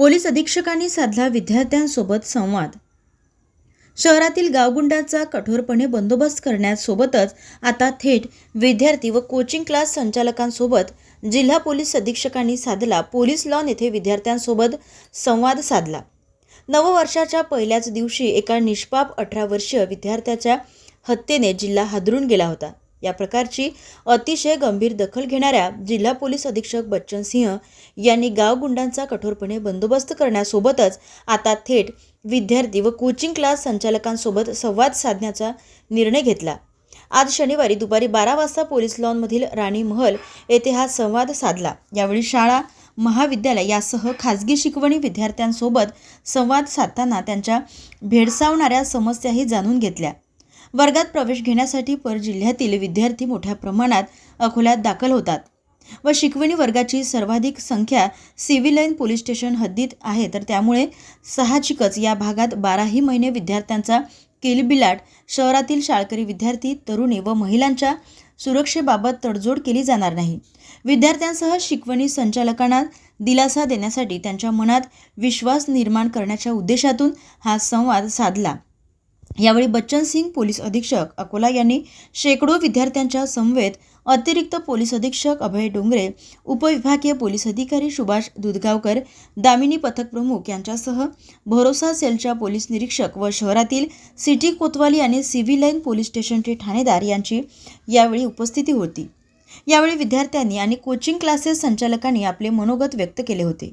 Police अधीक्षकांनी साधला विद्यार्थ्यांसोबत संवाद. शहरातील गावगुंडाचा कठोरपणे बंदोबस्त करण्यासोबतच आता थेट विद्यार्थी व कोचिंग क्लास संचालकांसोबत जिल्हा पोलीस अधीक्षकांनी साधला पोलीस लॉन येथे विद्यार्थ्यांसोबत संवाद साधला. नववर्षाच्या पहिल्याच दिवशी एका निष्पाप अठरा वर्षीय विद्यार्थ्याच्या हत्येने जिल्हा हादरून गेला होता. या प्रकारची अतिशय गंभीर दखल घेणाऱ्या जिल्हा पोलीस अधीक्षक बच्चन सिंह यांनी गावगुंडांचा कठोरपणे बंदोबस्त करण्यासोबतच आता थेट विद्यार्थी व कोचिंग क्लास संचालकांसोबत संवाद साधण्याचा निर्णय घेतला. आज शनिवारी दुपारी बारा वाजता पोलीस लॉनमधील राणी महल येथे हा संवाद साधला. यावेळी शाळा महाविद्यालय यासह खाजगी शिकवणी विद्यार्थ्यांसोबत संवाद साधताना त्यांच्या भेडसावणाऱ्या समस्याही जाणून घेतल्या. वर्गात प्रवेश घेण्यासाठी परजिल्ह्यातील विद्यार्थी मोठ्या प्रमाणात अकोल्यात दाखल होतात व शिकवणी वर्गाची सर्वाधिक संख्या सिव्हिल लाईन पोलीस स्टेशन हद्दीत आहे. तर त्यामुळे साहजिकच या भागात बाराही महिने विद्यार्थ्यांचा किलबिलाट शहरातील शाळकरी विद्यार्थी तरुणी व महिलांच्या सुरक्षेबाबत तडजोड केली जाणार नाही. विद्यार्थ्यांसह शिकवणी संचालकांना दिलासा देण्यासाठी त्यांच्या मनात विश्वास निर्माण करण्याच्या उद्देशातून हा संवाद साधला. यावेळी बच्चन सिंग पोलीस अधीक्षक अकोला यांनी शेकडो विद्यार्थ्यांच्या समवेत अतिरिक्त पोलीस अधीक्षक अभय डोंगरे उपविभागीय पोलीस अधिकारी सुभाष दुधगावकर दामिनी पथक प्रमुख यांच्यासह भरोसा सेलच्या पोलीस निरीक्षक व शहरातील सिटी कोतवाली आणि सिव्हिल लाईन पोलीस स्टेशनचे ठाणेदार यांची यावेळी उपस्थिती होती. यावेळी विद्यार्थ्यांनी आणि कोचिंग क्लासेस संचालकांनी आपले मनोगत व्यक्त केले होते.